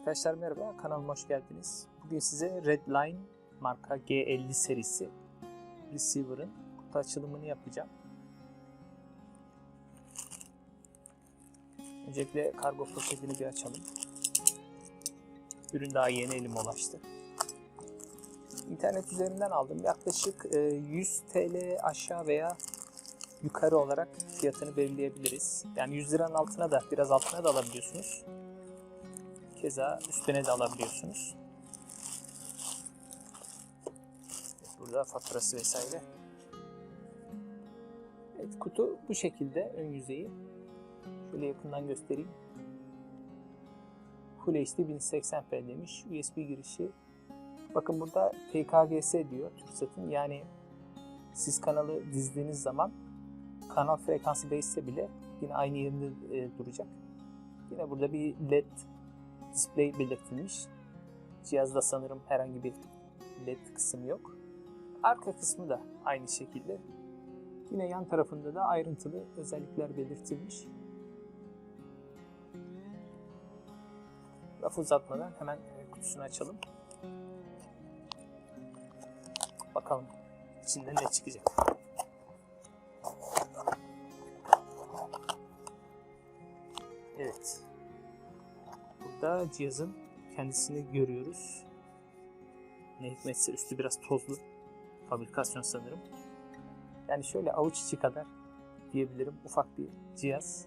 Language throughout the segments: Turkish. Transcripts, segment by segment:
Arkadaşlar merhaba, kanalıma hoş geldiniz. Bugün size Redline marka G50 serisi receiver'ın kutu açılımını yapacağım. Öncelikle kargo paketini bir açalım. Ürün daha yeni elime ulaştı. İnternet üzerinden aldım. Yaklaşık e, 100 TL aşağı veya yukarı olarak fiyatını belirleyebiliriz. Yani 100 liranın altına da biraz altına da alabiliyorsunuz. Keza üstüne de alabiliyorsunuz. Burada faturası vesaire. Evet, kutu bu şekilde ön yüzeyi. Şöyle yakından göstereyim. Full HD 1080p demiş. USB girişi. Bakın burada PKGS diyor TürkSat'ın. Yani siz kanalı dizdiğiniz zaman kanal frekansı değişse bile yine aynı yerinde e, duracak. Yine burada bir LED display belirtilmiş. Cihazda sanırım herhangi bir LED kısım yok. Arka kısmı da aynı şekilde. Yine yan tarafında da ayrıntılı özellikler belirtilmiş. Lafı uzatmadan hemen kutusunu açalım. Bakalım içinden ne çıkacak. Burada cihazın kendisini görüyoruz. Ne hikmetse üstü biraz tozlu. Fabrikasyon sanırım. Yani şöyle avuç içi kadar diyebilirim. Ufak bir cihaz.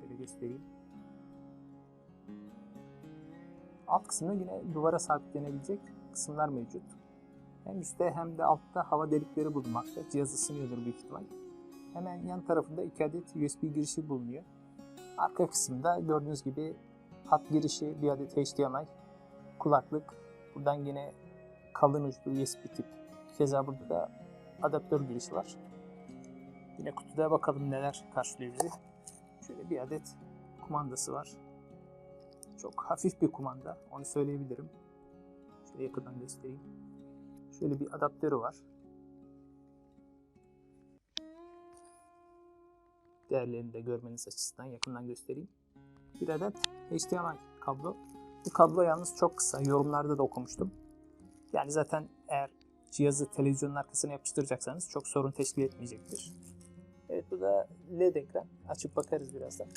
Şöyle göstereyim. Alt kısmında yine duvara sabitlenebilecek kısımlar mevcut. Hem üstte hem de altta hava delikleri bulunmakta. Cihaz ısınıyordur büyük ihtimal. Hemen yan tarafında iki adet USB girişi bulunuyor. Arka kısımda gördüğünüz gibi hat girişi, bir adet HDMI, kulaklık. Buradan yine kalın uçlu USB tip. Keza burada da adaptör girişi var. Yine kutuda bakalım neler karşılıyor bizi. Şöyle bir adet kumandası var. Çok hafif bir kumanda, onu söyleyebilirim. Şöyle yakından göstereyim. Şöyle bir adaptörü var. Değerlerini de görmeniz açısından yakından göstereyim. Bir adet HDMI kablo. Bu kablo yalnız çok kısa. Yorumlarda da okumuştum. Yani zaten eğer cihazı televizyonun arkasına yapıştıracaksanız çok sorun teşkil etmeyecektir. Evet bu da LED ekran. Açıp bakarız birazdan.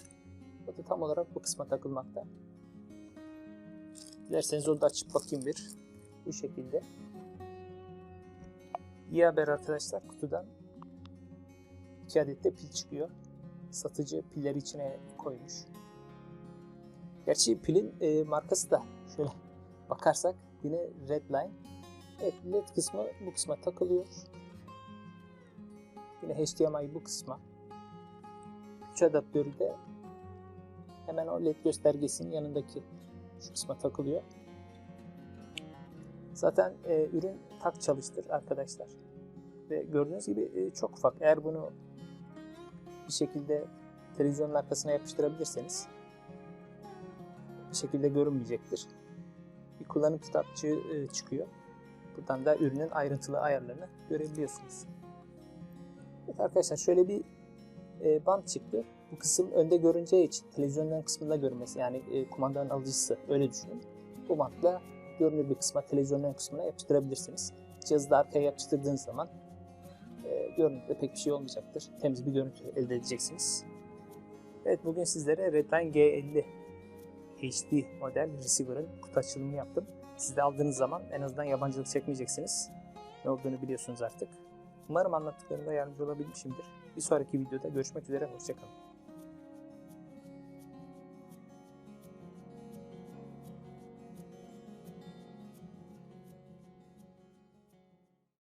Bu da tam olarak bu kısma takılmakta. Dilerseniz onu da açıp bakayım bir. Bu şekilde. İyi haber arkadaşlar kutudan 2 adet de pil çıkıyor satıcı pilleri içine koymuş. Gerçi pilin e, markası da şöyle bakarsak yine Redline. Evet LED kısmı bu kısma takılıyor. Yine HDMI bu kısma. Güç adaptörü de hemen o LED göstergesinin yanındaki şu kısma takılıyor. Zaten e, ürün tak çalıştır arkadaşlar. Ve gördüğünüz gibi e, çok ufak. Eğer bunu bir şekilde televizyonun arkasına yapıştırabilirseniz bir şekilde görünmeyecektir. Bir kullanım kitapçığı e, çıkıyor. Buradan da ürünün ayrıntılı ayarlarını görebiliyorsunuz. Evet arkadaşlar şöyle bir e, bant çıktı. Bu kısım önde görüneceği için televizyonun kısmında görünmesi yani e, kumandanın alıcısı öyle düşünün. Bu bantla görünür bir kısma televizyonun kısmına yapıştırabilirsiniz. Cihazı da arkaya yapıştırdığınız zaman görüntüde pek bir şey olmayacaktır. Temiz bir görüntü elde edeceksiniz. Evet bugün sizlere Redline G50 HD model receiver'ın kutu açılımını yaptım. Siz de aldığınız zaman en azından yabancılık çekmeyeceksiniz. Ne olduğunu biliyorsunuz artık. Umarım anlattıklarımda yardımcı olabilmişimdir. Bir sonraki videoda görüşmek üzere, hoşçakalın.